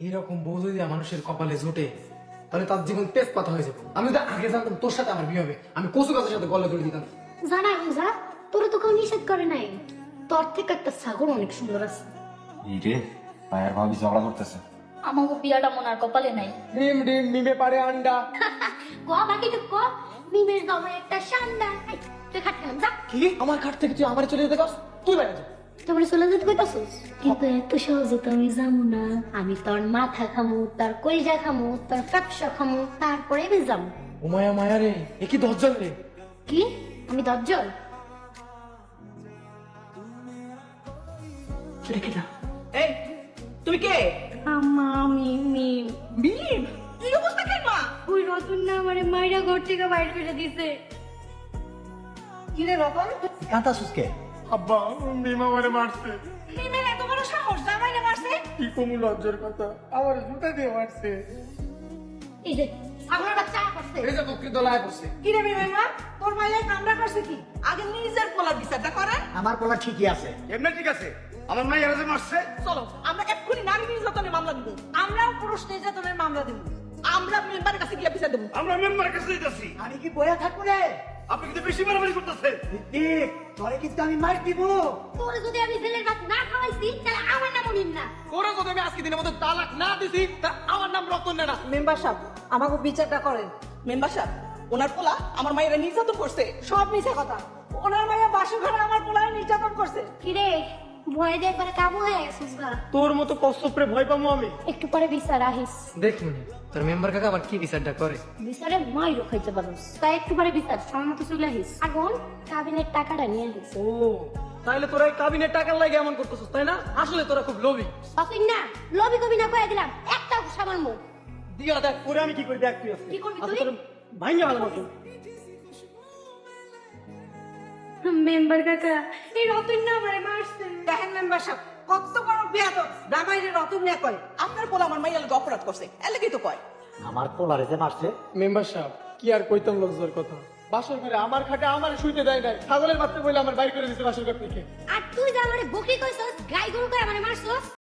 এরকম বউ যদি মানুষের কপালে জোটে তাহলে তার জীবন তেজপাতা হয়ে যাবে। আমি যদি আগে জানতাম তোর সাথে আমার বিয়ে হবে আমি কচু গাছের সাথে গলে তুলে দিতাম। জানা বুঝা তোর তো কেউ নিষেধ করে নাই। তোর থেকে একটা ছাগল অনেক সুন্দর আছে। এই রে ভাবি ঝগড়া করতেছে। আমাকে বিয়াটা মনার কপালে নাই। ডিম ডিম মিমে পারে আন্ডা। ক বাকি তো ক। মিমের দমে একটা সান্ডা। তুই খাট যা। কি? আমার খাট থেকে তুই আমার চলে যেতে কাস তুই বাইরে যা। তোমরা চলে যেতে কইতাছিস? কিন্তু এত সহজে তো আমি যাব না। আমি তোর মাথা খামু তোর কলিজা খামু তোর ব্যবসা খামু তারপরে আমি যাব ও মায়া মায়া রে এ কি দজ্জাল রে? কি? আমি দজ্জল? রেখে না এই তুমি কে? আম্মা আমি মিম মিম এই অবস্থা কেন মা? ওই রতন না আমারে মাইরা ঘর থেকে বাইর করে দিছে। কিরে রতন? কাঁথা সুস্কে আব্বা মিমা আমারে মারছে। মিমের এত বড় সাহস জামাইরে মারছে? কি কমু লজ্জার কথা আমার জুতা দিয়ে মারছে। এই যে ছাগলের বাচ্চা করছে। এই যে দলায় পড়ছে কিরে মিমের মা তোর কামড়া করছে কি? আগে নিজের পোলার বিচারটা করে। আমার পোলা ঠিকই আছে। এমনি ঠিক আছে? আমার মাইয়ারা যে মারছে? চলো আমরা এক্ষুনি নারী নির্যাতনের মামলা দিব। আমরাও পুরুষ নির্যাতনের মামলা দিব। আমরা মেম্বারের কাছে গিয়ে বিচার দেবো। আমরা মেম্বারের কাছে দিতেছি আমি কি বয়া থাকব রে? আপনি কিন্তু বেশি মারামারি করতেছেন। ঋত্বিক তোরে কিন্তু আমি মার দিব। তোরে যদি আমি ছেলের ভাত না খাওয়াইছি তাহলে আমার নাম নিন না। তোরে যদি আমি আজকে দিনের মধ্যে তালাক না দিছি তা আমার নাম রতন না মেম্বার সাহেব আমাকে বিচারটা করেন। মেম্বার সাহেব ওনার পোলা আমার মায়েরা নির্যাতন করছে। সব মিছে কথা। ওনার মায়ের বাসু ঘরে আমার পোলা নির্যাতন করছে। কিরে? ভয় দিয়ে একবারে কাবু হয়ে গেছিস গা। তোর মতো কষ্টপ্রে ভয় পাবো আমি। একটু পরে বিচার আহিস। দেখুন তোর মেম্বার কাকা আবার কি বিচারটা করে? বিচারে মাই রখাইতে পারোস। তাই একটু পরে বিচার সময় মতো চলে আহিস। এখন কাবিনের টাকাটা নিয়ে আহিস। ও তাইলে তোরা এই কাবিনের টাকার লাগে এমন করতেছিস তাই না? আসলে তোরা খুব লোভী। পাপিন না লবি কবি না কয়ে দিলাম একটা মুখ। দিয়া দেখ পরে আমি কি করি দেখ তুই কি করবি তুই? তোর ভালো মতো। মেম্বার কাকা এই রতন না আমারে মারছে। দেখেন মেম্বার সাহেব কত বড় বেয়াদব। রামাইরে রতন না কয় আপনার পোলা আমার মাইয়া লোক অপরাধ করছে লাগেই তো কয়। আমার পোলারে যে মারছে? মেম্বার সাহেব কি আর কইতাম লজ্জার কথা? বাসর করে আমার খাটে আমার শুইতে দেয় নাই। ছাগলের বাচ্চা বলে আমার বাইর করে দিছে বাসর ঘর থেকে। আর তুই যে আমারে বকরি কইছস গাই গরু করে আমারে মারছস?